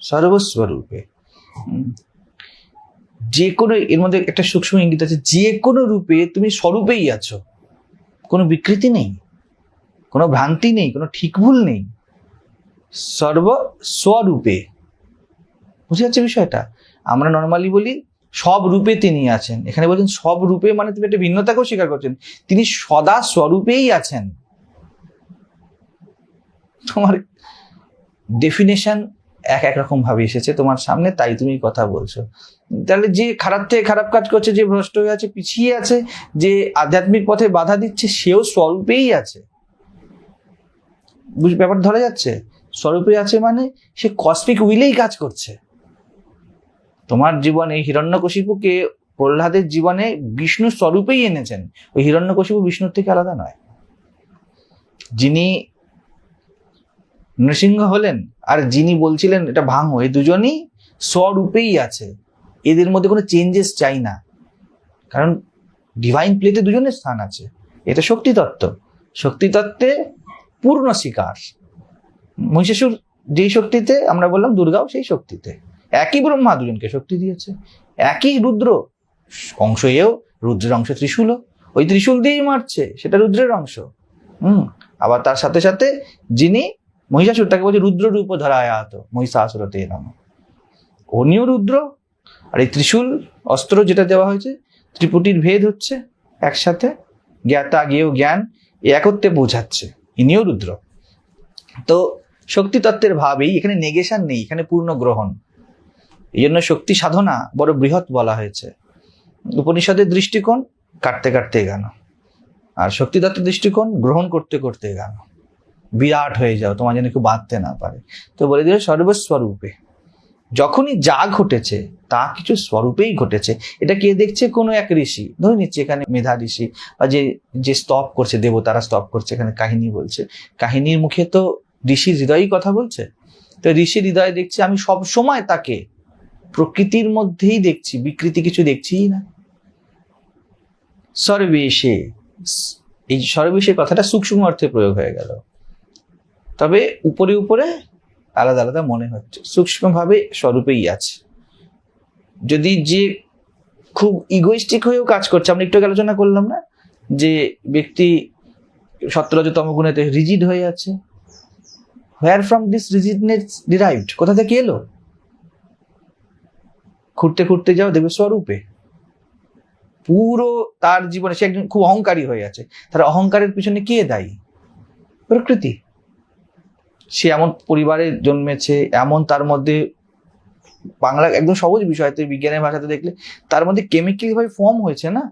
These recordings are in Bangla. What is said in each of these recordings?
সর্বস্বরূপে। যে কোনো এর মধ্যে একটা সূক্ষ্ম ইঙ্গিত আছে যে কোনো রূপে তুমি স্বরূপেই আছো। কোনো বিকৃতি নেই কোনো ভ্রান্তি নেই কোনো ঠিক ভুল নেই। সর্ব স্বরূপে বুঝে যাচ্ছে বিষয়টা? আমরা নর্মালি বলি সব রূপে তিনি আছেন। এখানে বলছেন সব রূপে মানে তুমি একটা ভিন্নতাকেও স্বীকার করছেন। তিনি সদা স্বরূপেই আছেন। তোমার ডেফিনেশন এক এক রকম ভাবে এসেছে তোমার সামনে, তাই তুমি কথা বলছো। তাহলে যে খারাপ থেকে খারাপ কাজ করছে, যে ভ্রষ্ট হয়ে আছে, পিছিয়ে আছে, যে আধ্যাত্মিক পথে বাধা দিচ্ছে, সেও স্বরূপেই আছে। বুঝ ব্যাপার ধরা যাচ্ছে? স্বরূপে আছে মানে সে কসমিক উইলেই কাজ করছে। তোমার জীবনে হিরণ্যকশিপুকে প্রহ্লাদের জীবনে বিষ্ণু স্বরূপেই এনেছেন। ওই হিরণ্যকশিপু বিষ্ণুর থেকে আলাদা নয়। যিনি নৃসিংহ হলেন? আর যিনি বলছিলেন এটা ভাঙো এই দুজনই স্বরূপেই আছে। এদের মধ্যে কোনো চেঞ্জেস চাই না। কারণ ডিভাইন প্লেতে দুজনের স্থান আছে। এটা শক্তি তত্ত্ব শক্তি তত্ত্বে পূর্ণ শিকার। মহিষাসুর যেই শক্তিতে আমরা বললাম দুর্গাও সেই শক্তিতে। একই ব্রহ্মা দুজনকে শক্তি দিয়েছে। একই রুদ্র, অংশ এও রুদ্রের অংশ ত্রিশূলও। ওই ত্রিশূল দিয়েই মারছে, সেটা রুদ্রের অংশ। হুম, আবার তার সাথে সাথে যিনি মহিষাসুর তাকে বলছে রুদ্র রূপ ধরা আয়াত, মহিষাসুরতে নাম। উনিও রুদ্র, আর এই ত্রিশূল অস্ত্র যেটা দেওয়া হয়েছে, ত্রিপুটির ভেদ হচ্ছে একসাথে, জ্ঞাতা, জ্ঞেয়, জ্ঞান একত্রে বোঝাচ্ছে, ইনিও রুদ্র। তো শক্তি তত্ত্বের ভাবেই এখানে নেগেশন নেই, এখানে পূর্ণ গ্রহণ। এই জন্য শক্তি সাধনা বড় বৃহৎ বলা হয়েছে। উপনিষদের দৃষ্টিকোণ কাটতে কাটতে এগানো, আর শক্তি তত্ত্বের দৃষ্টিকোণ গ্রহণ করতে করতে এগানো। বিরাট হয়ে যাও, তোমার যেন কেউ বাঁধতে না পারে। তো বলে দিল সর্বস্বরূপে যখনই যা ঘটেছে, তা কিছু স্বরূপেই ঘটেছে। এটা কে দেখছে? কোনো এক ঋষি। ধরে নিচ্ছে এখানে মেধা ঋষি, বা যে যে স্তব করছে, দেবতারা স্তব করছে, এখানে কাহিনী বলছে। কাহিনীর মুখে তো ঋষির হৃদয়ই কথা বলছে। তো ঋষির হৃদয়ে দেখছে, আমি সব সময় তাকে প্রকৃতির মধ্যেই দেখছি, বিকৃতি কিছু দেখছিই না। সর্বেশে, এই সর্বেশে কথাটা সূক্ষ্ম অর্থে প্রয়োগ হয়ে গেল। তবে উপরে উপরে আলাদা আলাদা মনে হচ্ছে। সূক্ষ্মভাবে স্বরূপেই আছে। যদি যে খুব ইগোইস্টিক হয়েও কাজ করছে, আমরা একটু আলোচনা করলাম না? যে ব্যক্তি সত্তরজতম গুণেতে রিজিড হয়ে আছে। Where from this rigidness derived কোথা থেকে এলো? খুঁড়তে খুঁড়তে যাও, দেখবে স্বরূপে। পুরো তার জীবনে সে একজন খুব অহংকারী হয়ে আছে। তার অহংকারের পিছনে কে দায়ী? প্রকৃতি। সে এমন পরিবারে জন্মেছে, এমন তার মধ্যে বাংলা একদম সহজ বিষয় তো বিজ্ঞানের ভাষাতে দেখলে, তার মধ্যে কেমিক্যাল ভাবে ফর্ম হয়েছে না?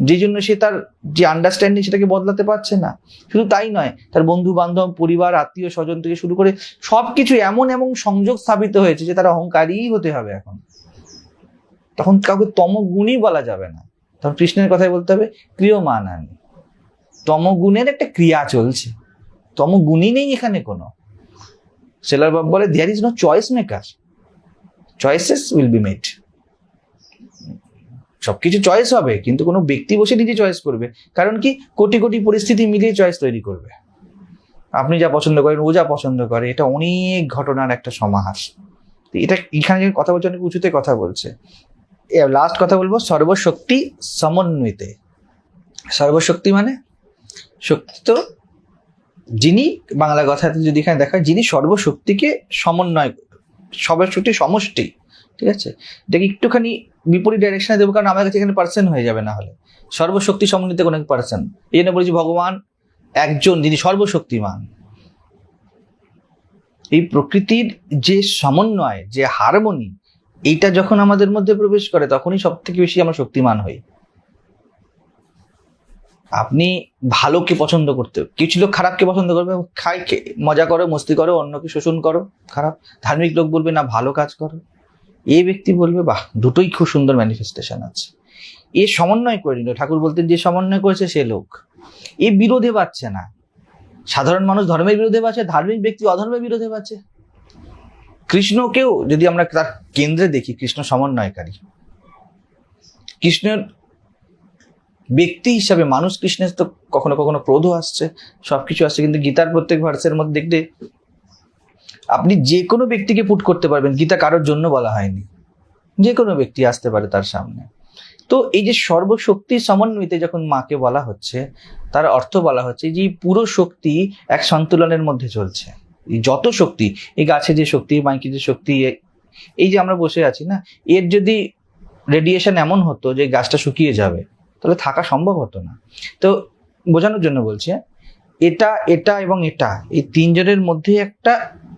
যে জন্য সে তার যে আন্ডারস্ট্যান্ডিং সেটাকে বদলাতে পারছে না। শুধু তাই নয়, তার বন্ধু বান্ধব পরিবার, আত্মীয় স্বজন থেকে শুরু করে সব সবকিছু এমন এমন সংযোগ স্থাপিত হয়েছে যে তারা অহংকারী হতে হবে এখন। তখন কাউকে তমগুণই বলা যাবে না। তখন কৃষ্ণের কথাই বলতে হবে ক্রিয়মান আনি তমগুণের একটা ক্রিয়া চলছে। তমগুণই নেই এখানে কোনো। সেলার বাব বলে there is no choice maker choices will be made সবকিছু চয়েস হবে, কিন্তু কোনো ব্যক্তি বসে নিজে চয়েস করবে। কারণ কি? কোটি কোটি পরিস্থিতি মিলিয়ে চয়েস তৈরি করবে। আপনি যা পছন্দ করেন, ও যা পছন্দ করে, এটা অনেক ঘটনার একটা সমাহার। এটা এখানে কথা বলছে, অনেক উঁচুতে কথা বলছে। লাস্ট কথা বলব, সর্বশক্তি সমন্বিতে। সর্বশক্তি মানে শক্তি তো যিনি বাংলা কথাতে যদি এখানে দেখা হয়, যিনি সর্বশক্তিকে সমন্বয় সর্বশক্তি সমষ্টি ঠিক আছে? এটাকে একটুখানি বিপরীত ডাইরেকশনে দেবো কারণ আমার কাছে এখানে পার্সন হয়ে যাবে না হলে। সর্বশক্তি সমন্বিত কোনো পার্সন এই জন্য বলেছি ভগবান একজন যিনি সর্বশক্তিমান। এই প্রকৃতির যে সমন্বয় যে হারমোনি এইটা যখন আমাদের মধ্যে প্রবেশ করে তখনই সব থেকে বেশি আমরা শক্তিমান হই। আপনি ভালোকে পছন্দ করতে কিছু লোক খারাপকে পছন্দ করবে খাই মজা করো, মস্তি করো, অন্যকে শোষণ করো, খারাপ। ধার্মিক লোক বলবে, না, ভালো কাজ করো। এই ব্যক্তি বলবে, বাহ, দুটোই খুব সুন্দর ম্যানিফেস্টেশন আছে। এ সমন্বয় করে নিল। ঠাকুর বলতেন, যে সমন্বয় করেছে, সে লোক। এ বিরোধে পাচ্ছে না। সাধারণ মানুষ ধর্মের বিরোধে পাচ্ছে, ধার্মিক ব্যক্তি অধর্মের বিরোধে পাচ্ছে। কৃষ্ণকেও যদি আমরা তার কেন্দ্রে দেখি, কৃষ্ণ সমন্বয়কারী। কৃষ্ণের ব্যক্তি হিসাবে মানুষ কৃষ্ণের তো কখনো কখনো ক্রোধও আসছে, সবকিছু আসছে, কিন্তু গীতার প্রত্যেক ভার্সের মধ্যে দেখলে আপনি যে কোনো ব্যক্তিকে পুট করতে পারবেন, গীতা কারোর জন্য বলা হয়নি। যে কোনো ব্যক্তি আসতে পারে তার সামনে। তো এই যে সর্বশক্তি সমন্বিতে যখন মাকে বলা হচ্ছে, তার অর্থ বলা হচ্ছে যে পুরো শক্তি এক সন্তুলনের মধ্যে চলছে। যত শক্তি, এই গাছে যে শক্তি মাইকে যে শক্তি এই যে আমরা বসে আছি না, এর যদি রেডিয়েশন এমন হতো যে গাছটা শুকিয়ে যাবে তাহলে থাকা সম্ভব হতো না। তো বোঝানোর জন্য বলছে, এটা এটা এবং এটা, এই তিনজনের মধ্যে একটা,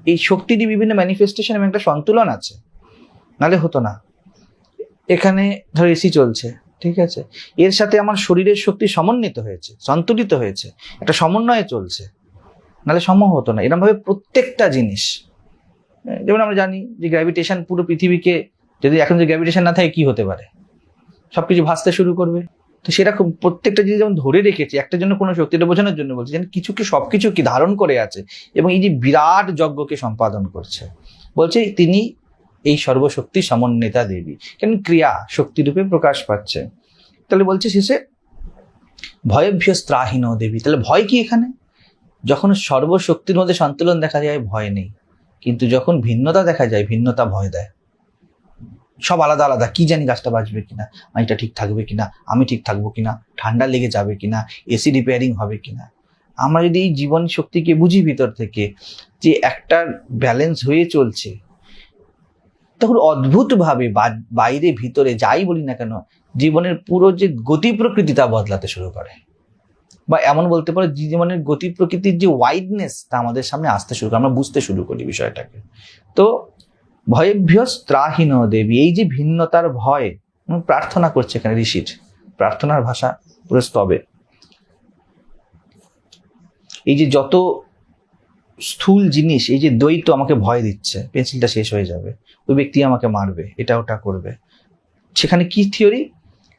এই শক্তিরই বিভিন্ন ম্যানিফেস্টেশন এবং একটা সন্তুলন আছে। নালে হতো না। এখানে ধর এসি চলছে, ঠিক আছে? এর সাথে আমার শরীরের শক্তি সমন্বিত হয়েছে, সন্তুলিত হয়েছে, একটা সমন্বয়ে চলছে। নাহলে সম্ভব হতো না। এরকমভাবে প্রত্যেকটা জিনিস যেমন আমরা জানি যে গ্র্যাভিটেশন পুরো পৃথিবীকে, যদি এখন যে গ্র্যাভিটেশন না থাকে, কি হতে পারে? সবকিছু ভাসতে শুরু করবে। তো সেরকম প্রত্যেকটা জিনিস যেমন ধরে রেখেছে একটার জন্য কোনো শক্তিটা বোঝানোর জন্য বলছে যেন কিছুকে সব কিছু কি ধারণ করে আছে এবং এই যে বিরাট যজ্ঞকে সম্পাদন করছে। বলছে তিনি এই সর্বশক্তি সমন্বিতা দেবী, কেন ক্রিয়া শক্তিরূপে প্রকাশ পাচ্ছে। তাহলে বলছে শেষে ভয়ভ্য ত্রাহীন দেবী, তাহলে ভয় কি এখানে? যখন সর্বশক্তির মধ্যে সন্তুলন দেখা যায়, ভয় নেই। কিন্তু যখন ভিন্নতা দেখা যায়, ভিন্নতা ভয় দেয়। সব আলাদা আলাদা, কি জানি গাছটা বাঁচবে কিনা মাইটা ঠিক থাকবে কিনা, আমি ঠিক থাকব কিনা, ঠান্ডা লেগে যাবে কিনা এসি রিপেয়ারিং হবে কিনা। আমরা যদি এই জীবন শক্তিকে বুঝি ভিতর থেকে, যে একটা ব্যালেন্স হয়ে চলছে, তখন অদ্ভুতভাবে বাইরে ভিতরে যাই বলি না কেন, জীবনের পুরো যে গতি প্রকৃতি তা বদলাতে শুরু করে। বা এমন বলতে পারো জীবনের গতি প্রকৃতির যে ওয়াইডনেস তা আমাদের সামনে আসতে শুরু করে, আমরা বুঝতে শুরু করি বিষয়টাকে। তো ভয়েভ্য ত্রাহীন দেবী, এই যে ভিন্নতার ভয় প্রার্থনা করছে এখানে ঋষির। প্রার্থনার ভাষা পুরো স্তবে। এই যে যত স্থূল জিনিস, এই যে দ্বৈত আমাকে ভয় দিচ্ছে, পেন্সিলটা শেষ হয়ে যাবে, ওই ব্যক্তি আমাকে মারবে, এটা ওটা করবে। সেখানে কি থিওরি?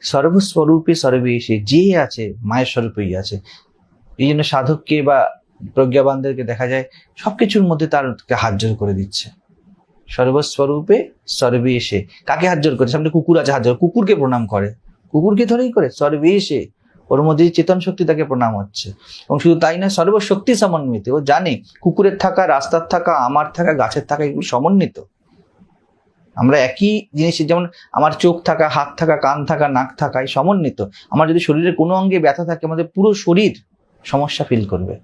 সর্বস্বরূপে সর্বে এসে যে আছে, মায়ের স্বরূপেই আছে। এই জন্য সাধককে বা প্রজ্ঞাবানদেরকে দেখা যায়, সবকিছুর মধ্যে তার হাত জোর করে দিচ্ছে। সর্বস্বরূপে সর্বে এসে। কাকে জোর করে? সামনে কুকুর আছে হাত জোর কুকুরকে প্রণাম করে। কুকুরকে ধরেই করে, সর্বে এসে। ওর মধ্যে চেতন শক্তি তাকে প্রণাম হচ্ছে। এবং শুধু তাই না সর্বশক্তি সমন্বিত। ও জানে, কুকুরের থাকা, রাস্তার থাকা, আমার থাকা, গাছের থাকা এগুলো সমন্বিত। আমরা একই জিনিসের যেমন আমার চোখ থাকা, হাত থাকা, কান থাকা, নাক থাকা, এই সমন্বিত। আমার যদি শরীরের কোনো অঙ্গে ব্যথা থাকে, আমাদের পুরো শরীর সমস্যা ফিল করবে।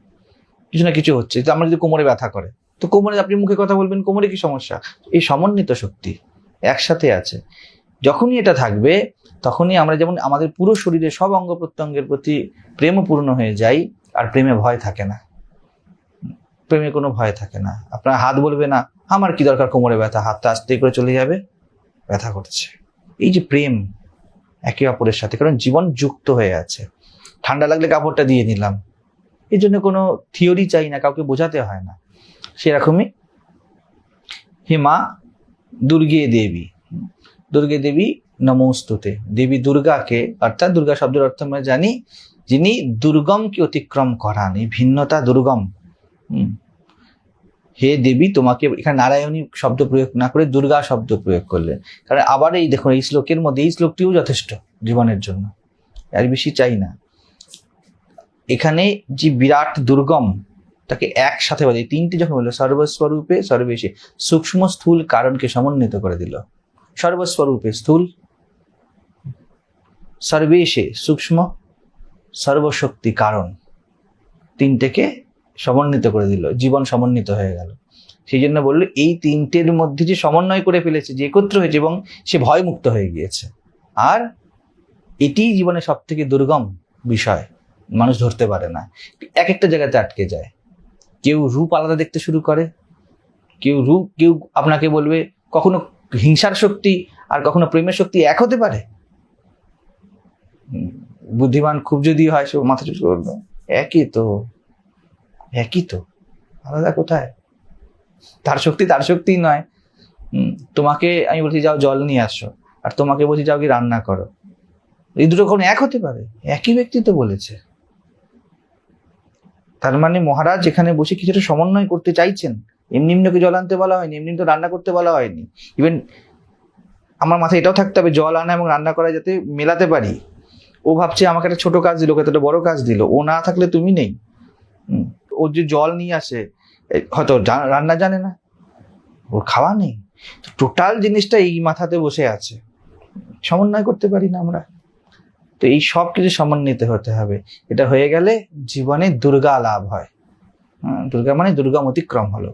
কিছু না কিছু হচ্ছে। আমার যদি কোমরে ব্যথা করে তো কোমরে আপনি মুখে কথা বলবেন, কোমরে কি সমস্যা? এই সমন্বিত শক্তি একসাথে আছে। যখনই এটা থাকবে, তখনই আমরা যেমন আমাদের পুরো শরীরে সব অঙ্গ প্রত্যঙ্গের প্রতি প্রেমপূর্ণ হয়ে যাই, আর প্রেমে ভয় থাকে না। প্রেমে কোনো ভয় থাকে না। আপনার হাত বলবে না, আমার কি দরকার কোমরে ব্যথা? হাতটা আস্তে করে চলে যাবে। ব্যথা করছে। এই যে প্রেম একে অপরের সাথে, কারণ জীবন যুক্ত হয়ে আছে। ঠান্ডা লাগলে কাপড়টা দিয়ে নিলাম। এই জন্য কোনো থিওরি চাই না, কাউকে বোঝাতে হয় না। সেরকমই হে মা দুর্গে দেবী। দুর্গে দেবী নমস্তুতে। দেবী দুর্গাকে, অর্থাৎ দুর্গা শব্দের অর্থ আমরা জানি, যিনি দুর্গমকে অতিক্রম করান, এই ভিন্নতা দুর্গম। হুম। হে দেবী, তোমাকে এখানে নারায়ণী শব্দ প্রয়োগ না করে দুর্গা শব্দ প্রয়োগ করলেন। কারণ আবার এই দেখুন, এই শ্লোকের মধ্যে, এই শ্লোকটিও যথেষ্ট জীবনের জন্য। আর বেশি চাই না। এখানে যে বিরাট দুর্গম তাকে একসাথে এই তিনটি যখন বলল সর্বস্বরূপে সর্বেশে সূক্ষ্ম স্থূল কারণকে সমন্বিত করে দিল। সর্বস্বরূপে স্থূল সর্বেশে সূক্ষ্ম, সর্বশক্তি কারণ তিনটেকে সমন্বিত করে দিল, জীবন সমন্বিত হয়ে গেল। সেই জন্য বলল, এই তিনটের মধ্যে যে সমন্বয় করে ফেলেছে, যে একত্র হয়েছে এবং সে ভয়মুক্ত হয়ে গিয়েছে। আর এটিই জীবনে সব থেকে দুর্গম বিষয়, মানুষ ধরতে পারে না। এক একটা জায়গাতে আটকে যায়। কেউ রূপ আলাদা দেখতে শুরু করে, কেউ রূপ, কেউ আপনাকে বলবে কখনো হিংসার শক্তি আর কখনো প্রেমের শক্তি এক হতে পারে। বুদ্ধিমান খুব যদি হয় সে মাথা চুট করবে। একই তো একই তো, আলাদা কোথায়? তার শক্তি তার শক্তি নয়। তোমাকে আমি বলছি যাও জল নিয়ে আসো, আর তোমাকে বলছি যাও কি রান্না করো। এই দুটো কোনো এক হতে পারে, একই ব্যক্তি তো বলেছে। তার মানে মহারাজ এখানে বসে কিছুটা সমন্বয় করতে চাইছেন। এমনি এমনিকে জল আনতে বলা হয়নি, এমনি তো রান্না করতে বলা হয়নি। ইভেন আমার মাথায় এটাও থাকতে হবে, জল আনা এবং রান্না করা যাতে মেলাতে পারি। ও ভাবছে আমাকে একটা ছোট কাজ দিল একটা বড় কাজ দিল, ও না থাকলে তুমি নেই। ও যে জল নিয়ে আসে হয়তো রান্না জানে না। ওর খাওয়া নেই। টোটাল জিনিসটা এই মাথাতে বসে আছে। সমন্বয় করতে পারি না আমরা। তো এই সব কিছু সমন্বিত হতে হবে। এটা হয়ে গেলে জীবনে দুর্গা লাভ হয়। হ্যাঁ, দুর্গা মানে দুর্গম অতিক্রম হলো।